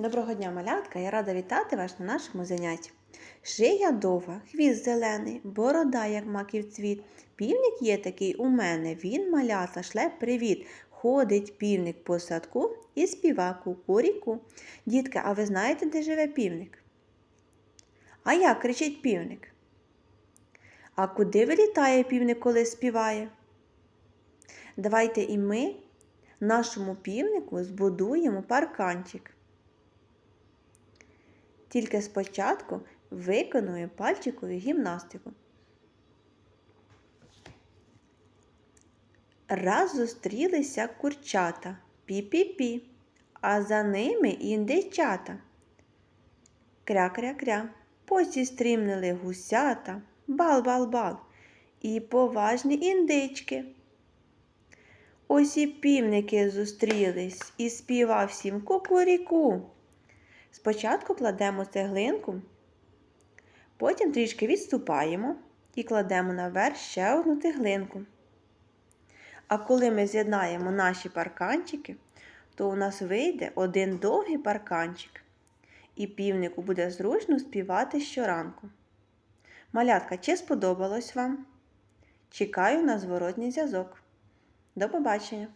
Доброго дня, малятка! Я рада вітати вас на нашому занятті. Шия довга, хвіст зелений, борода, як маків цвіт. Півник є такий у мене, він малята, шле привіт. Ходить півник по садку і співа кукуріку. Дітка, а ви знаєте, де живе півник? А як кричить півник? А куди вилітає півник, коли співає? Давайте і ми нашому півнику збудуємо парканчик. Тільки спочатку виконую пальчикову гімнастику. Раз зустрілися курчата пі-пі-пі, а за ними індичата. Кря-кря-кря, посістрімнили гусята, бал-бал-бал, і поважні індички. Ось і півники зустрілись і співав всім кукуріку. Спочатку кладемо цеглинку, потім трішки відступаємо і кладемо наверх ще одну цеглинку. А коли ми з'єднаємо наші парканчики, то у нас вийде один довгий парканчик, і півнику буде зручно співати щоранку. Малятка, чи сподобалось вам? Чекаю на зворотній зв'язок. До побачення!